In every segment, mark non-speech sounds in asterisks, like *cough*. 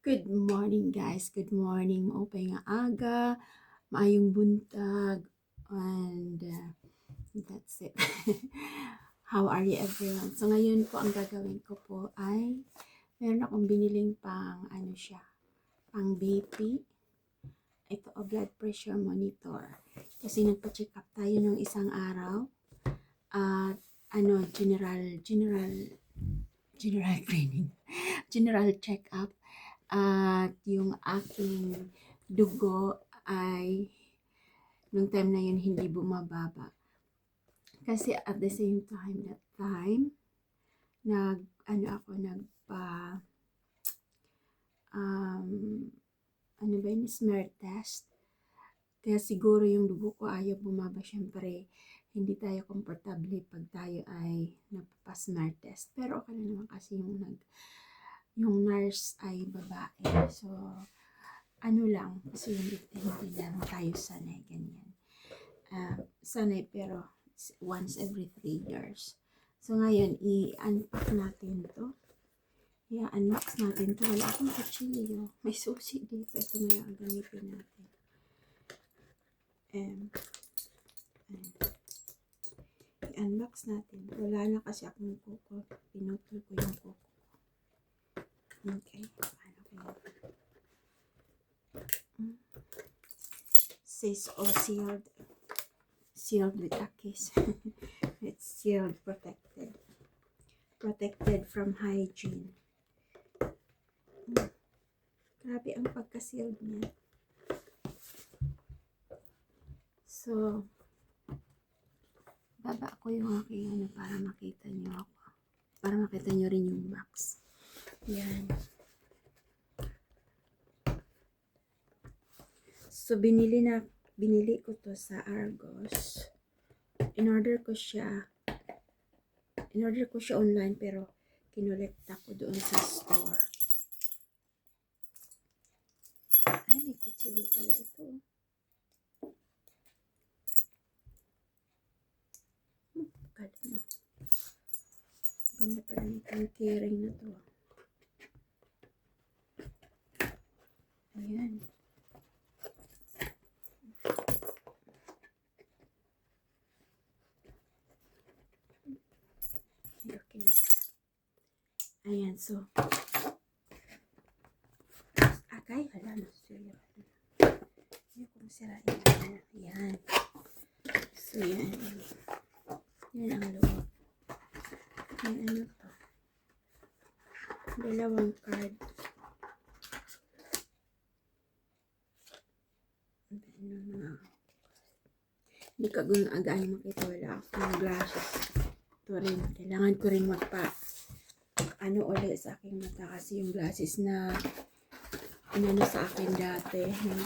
Good morning guys, good morning. Maupay nga aga, maayong buntag, and uh, that's it. *laughs* How are you everyone? So ngayon po ang gagawin ko po ay meron akong biniling pang ano siya, pang BP. Ito o blood pressure monitor. Kasi nagpa-check up tayo nung isang araw. At ano, general, general, general *laughs* cleaning. General check up at yung aking dugo ay nung time na yun hindi bumababa. Kasi at the same time, that time, nag, ano ako, nagpa, um, ano ba yun, smear test. Kaya siguro yung dugo ko ayaw bumaba. Siyempre, hindi tayo komportable pag tayo ay nagpa-smear test. Pero okay lang naman kasi yung nag, yung nurse ay babae. So, ano lang, kasi hindi, hindi lang tayo sanay, ganyan. Uh, sanay pero once every three years. So, ngayon, i-unpack natin to. I-unbox natin to. Wala akong kutsilyo. May susi dito. Ito na lang ang gamitin natin. Um, um, i-unbox natin. Wala na kasi akong kuko. Pinutol ko yung kuko. Okay. Paano kaya? Hmm. Says all sealed. Sealed with a kiss. *laughs* It's sealed, protected. Protected from hygiene. Hmm. Grabe ang pagka-sealed niya. So, baba ko yung aking ano para makita niyo ako. Para makita niyo rin yung box. Yan. So, binili na, binili ko to sa Argos. In order ko siya, in order ko siya online pero kinolekta ko doon sa store. Ay, may kutsilyo pala ito. Hmm, no. Ganda pala nitong keyring na to. Ayan. Ay, okay na pala. Ayan, so. Agay, wala na. Seryo. Hindi ko masirain. Ayan. So, yan. Yan ang loob. Yan ano to. Dalawang card. Ano mga hindi ka gun agahan makita wala akong glasses. Ito rin, kailangan ko rin magpa ano ulit sa aking mata kasi yung glasses na inano sa akin dati yung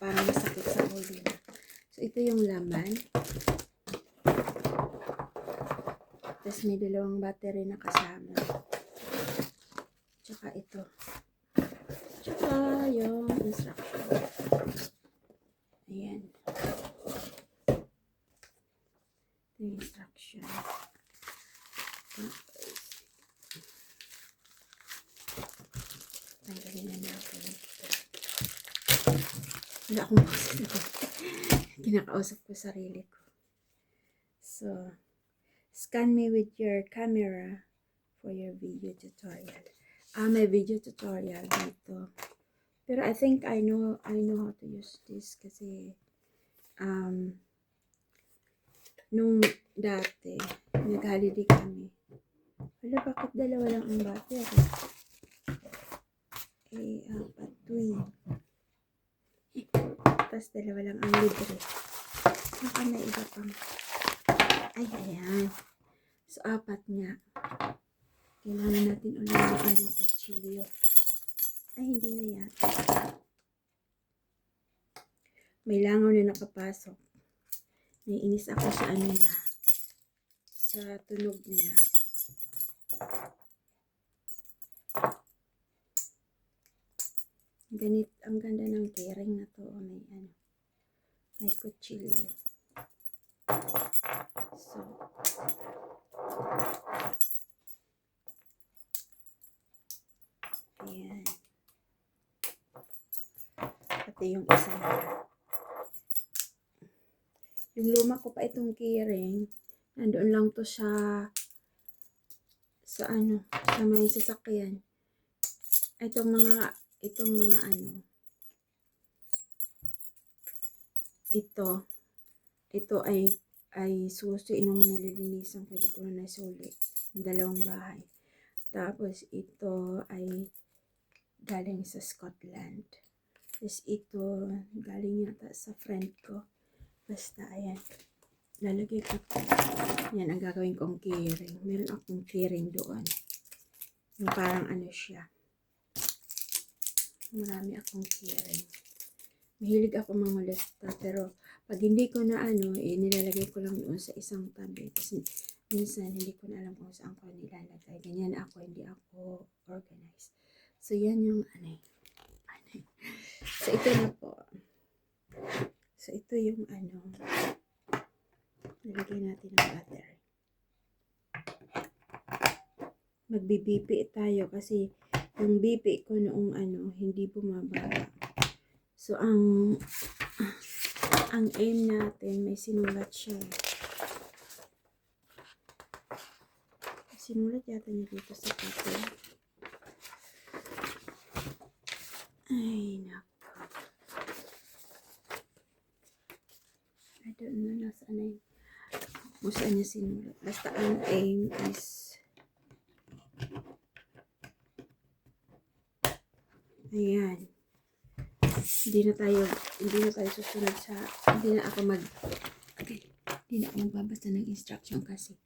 parang masakit sa ulo. So, ito yung laman. Tapos may dalawang battery na kasama. Tsaka ito. Tsaka yung instruction. Ayan. Ito yung instruction. Tapos, tanggalin na natin. Wala akong Kinakausap ko sarili ko. So, scan me with your camera for your video tutorial. Ah, may video tutorial dito. Pero I think I know I know how to use this kasi um nung dati nag-holiday kami. Wala, bakit dalawa lang ang battery? Eh, apat to eh. Tapos dalawa lang ang libre. Baka may iba pang. Ay, ayan. So, apat nga. Kailangan natin ulit ng ano, kutsilyo. Ay, hindi na yan. May langaw na nakapasok. Naiinis ako sa ano niya. Sa tunog niya. Ganit, ang ganda ng kering na to. May ano, may kutsilyo. So, ayan. Ito yung isa na. Yung luma ko pa itong keyring. Nandoon lang to sa sa ano, sa may sasakyan. Itong mga, itong mga ano. Ito. Ito ay ay susi nung nililinisan ko. Ko na nasuli. Yung dalawang bahay. Tapos ito ay galing sa Scotland. Tapos ito galing yata sa friend ko. Basta ayan. Lalagay ko. Yan ang gagawin kong keyring. Meron akong keyring doon. Yung parang ano siya. Marami akong keyring. Mahilig ako mangolekta pero pag hindi ko na ano, eh, nilalagay ko lang doon sa isang tabi. Kasi minsan hindi ko na alam kung saan ko nilalagay. Ganyan ako, hindi ako organized. So, yan yung ano. Ano. So, ito na po. So, ito yung ano. Nilagay natin ng battery. Magbi-BP tayo kasi yung BP ko noong ano, hindi bumababa. So, ang ang aim natin, may sinulat siya. Sinulat yata niya dito sa papel. Ay, nako. I don't know nasaan na yun. Kung saan niya sinulat. Basta ang aim is Ayan. Hindi na tayo, hindi na tayo susunod sa, hindi na ako mag, hindi na ako magbabasa ng instruction kasi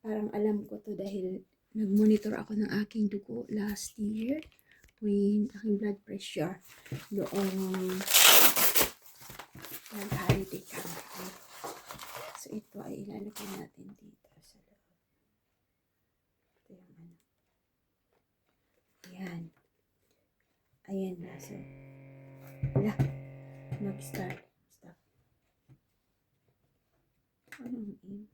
parang alam ko to dahil nag-monitor ako ng aking dugo last year with aking blood pressure noong nag-holiday kami. So, ito ay ilalagay natin dito sa loob. Ito yung ano. Ayan. Ayan na. So, wala. Nag-start. Stop. Anong aim?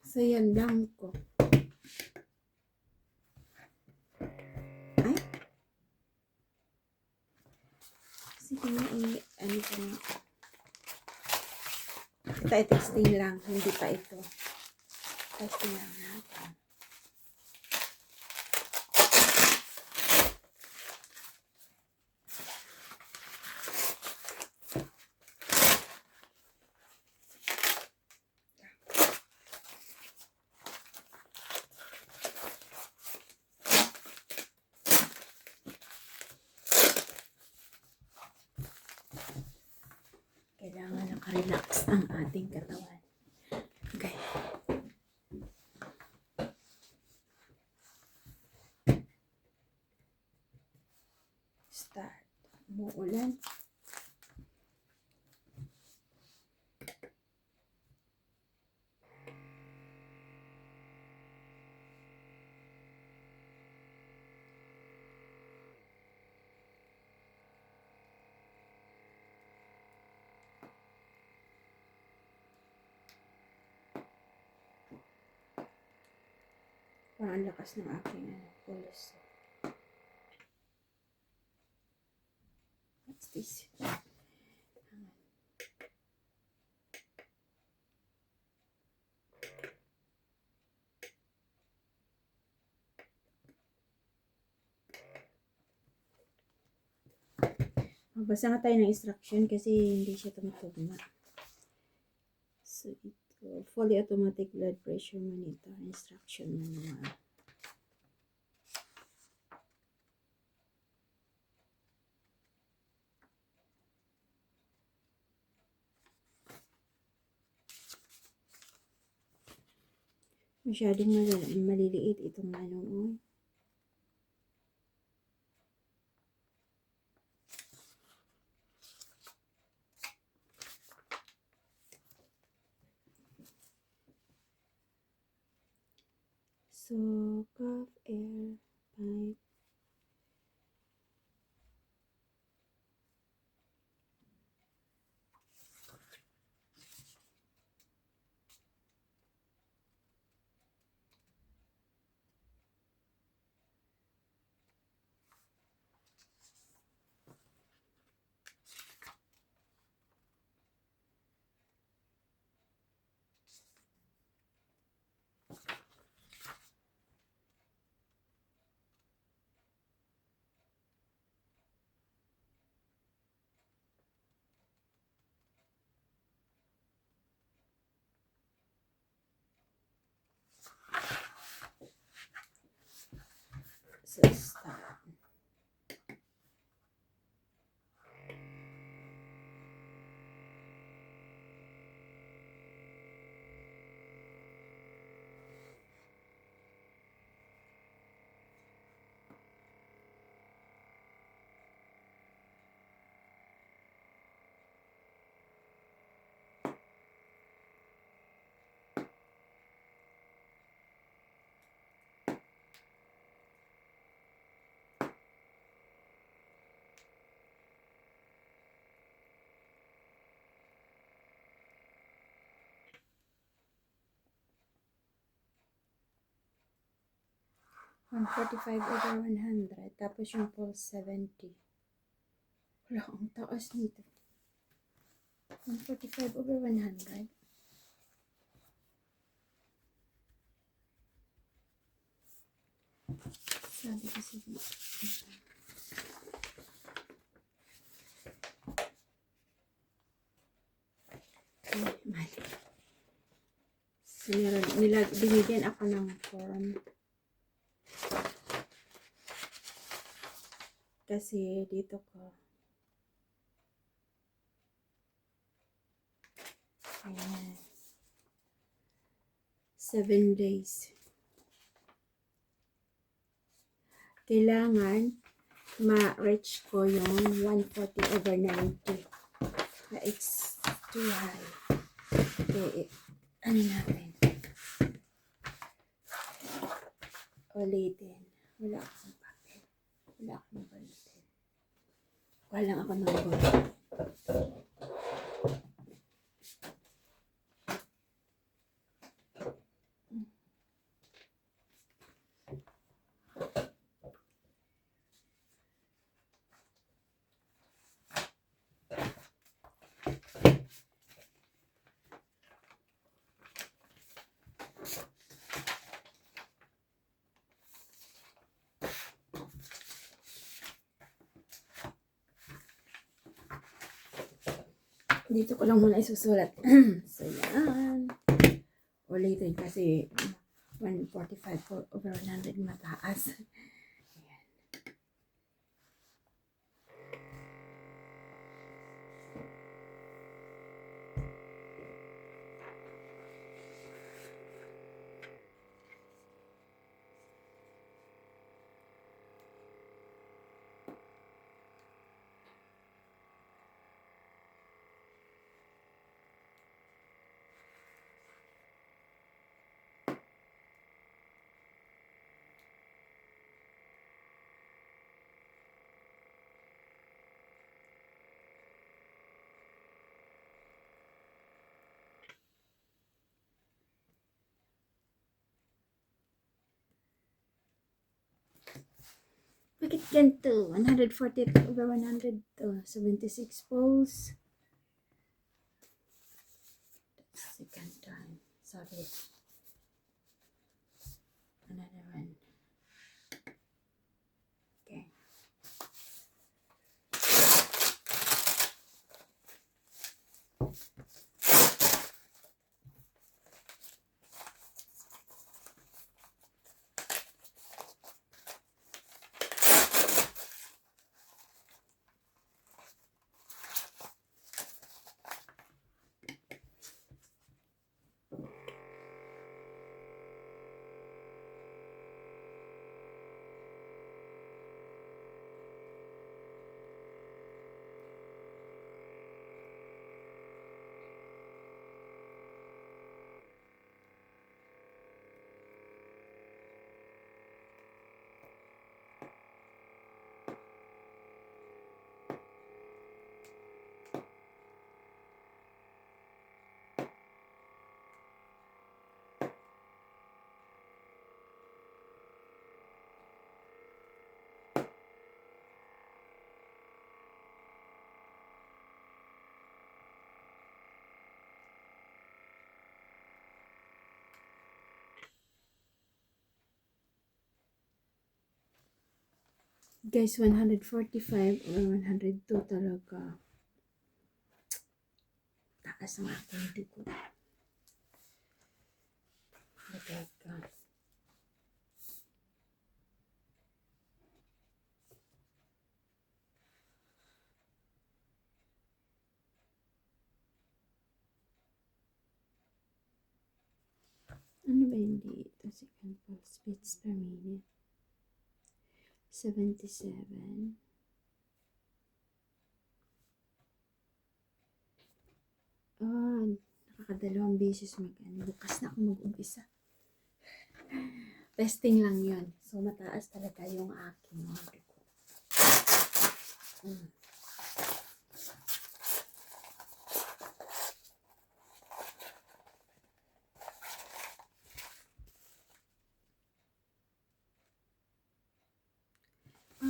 So, yan lang ko. Ay? Sige nga, i- ano ko nga. Ito testing lang, hindi pa ito. Testing lang natin. Kailangan nakarelax ang ating katawan. Okay. Start. Umuulan. Parang ang lakas ng aking pulse. What's this? Magbasa nga tayo ng instruction kasi hindi siya tumutugma. So, ito, fully automatic blood pressure monitor, instruction manual. Masyadong mal- maliliit itong ano, oh. So, cough, air pipe. Yes. 145 over 100. Tapos yung pole 70. Wala, ang taas nito. 145 over 100. Sabi ko sige. Mali. So, nilag binigyan ako ng form. Kasi dito ko. Ayan. Seven days. Kailangan ma-reach ko yung 140 over 90. Ah, It's too high. Okay, ano natin? Ulitin. Wala akong papel. Wala akong bulletin. Kuha lang ako ng bulletin. Dito ko lang muna isusulat. *clears throat* so, yan. Ulitin kasi 145 for over 100 mataas. Bakit ganito? 140 over 100 to 76 poles. Second time. Sorry. Guys, 145 or 102 talaga. Taas ang aking dugo. Teka. Ano ba yung dito? Second pulse beats per minute. 77. Ah, nakakadalawang beses mag ano, bukas na ako mag-umpisa. Testing lang yun. So, mataas talaga yung aking mga dugo. Mm.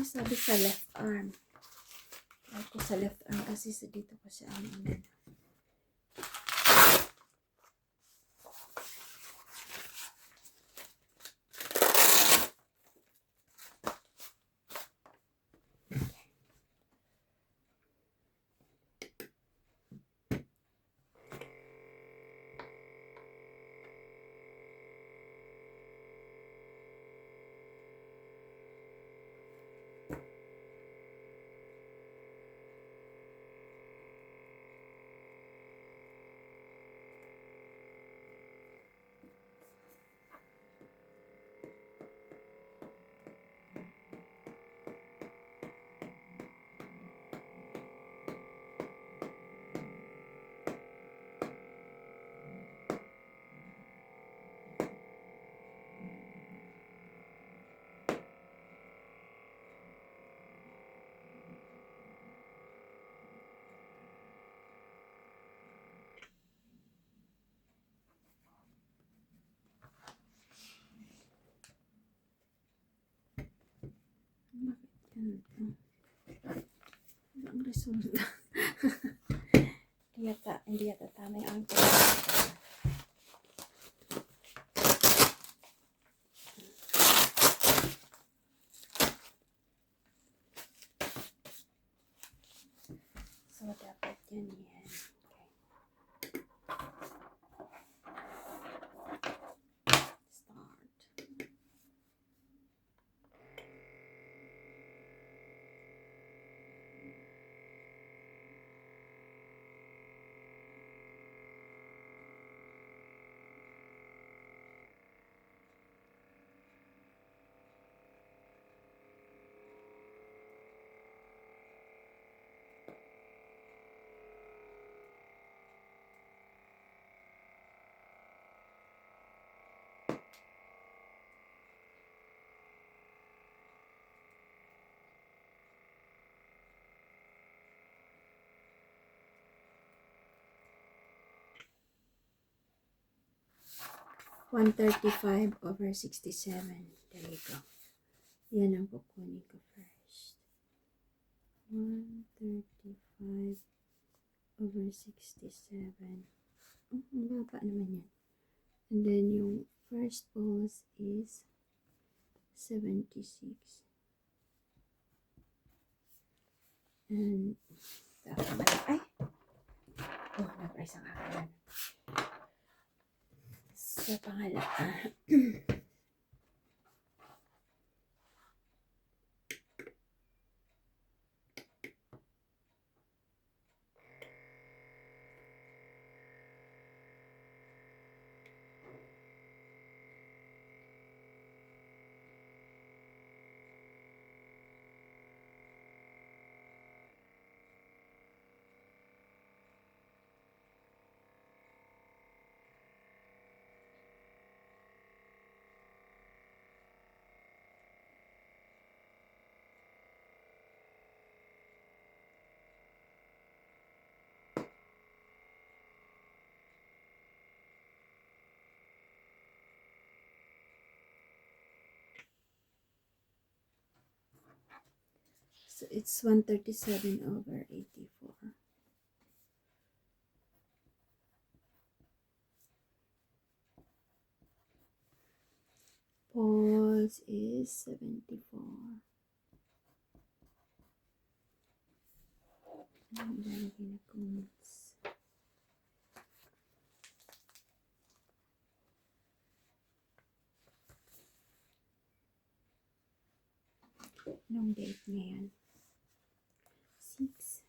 Sabi sa left arm. Try ko sa left arm kasi sa dito ko siya ano. ano. Ang resulta? *laughs* hindi yata, hindi yata tama yung angkol. 135 over 67. There you go. Yan ang kukunin ko first. 135 over 67. Oh, ang baba naman yan. And then yung first pose is 76. And, ay! Oh, nag-isang akalan ang akin sa pangalan So it's 137 over 84. Pulse is 74. Ang lalagay na comments. Anong date ngayon? 6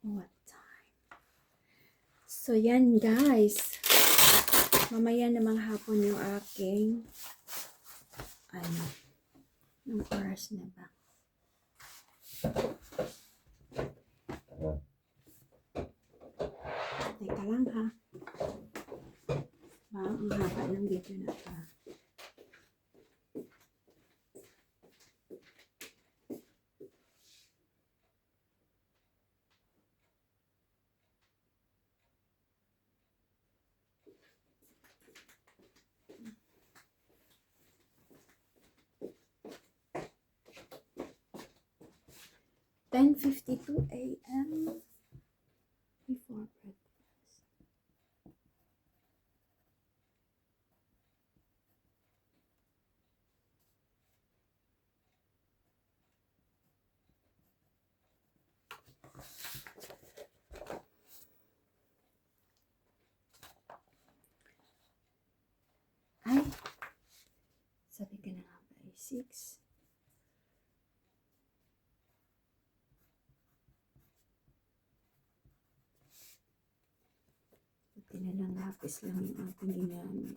What time? So, yan guys. Mamaya namang hapon yung aking ano, ng oras na ba? Teka lang ha. Ba, ang haba ng video na to. Ten fifty two a.m. before breakfast. Ay, sabi ka na nga ba ay 6? Buti na lang lapis lang yung ating ginamit.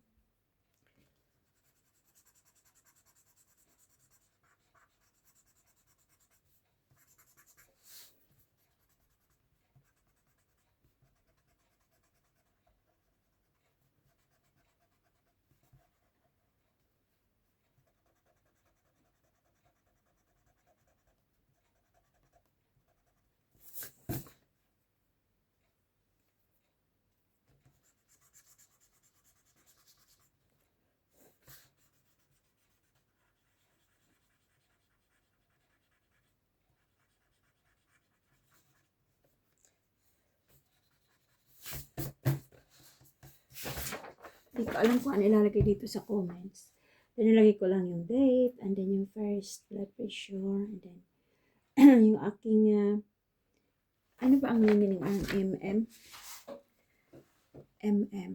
Hindi ko alam kung ano ilalagay dito sa comments. Then, nilagay ko lang yung date, and then yung first blood pressure, and then *clears throat* yung aking, uh, ano ba ang meaning ng MM? MM.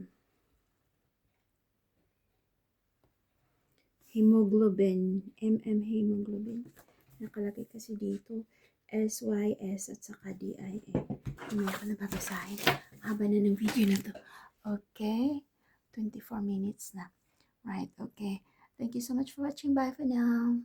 Hemoglobin. MM hemoglobin. Nakalagay kasi dito. SYS at saka DIN. Hindi ko na babasahin. Haba na ng video na to. Okay. 24 minutes na. Right, okay. Thank you so much for watching. Bye for now.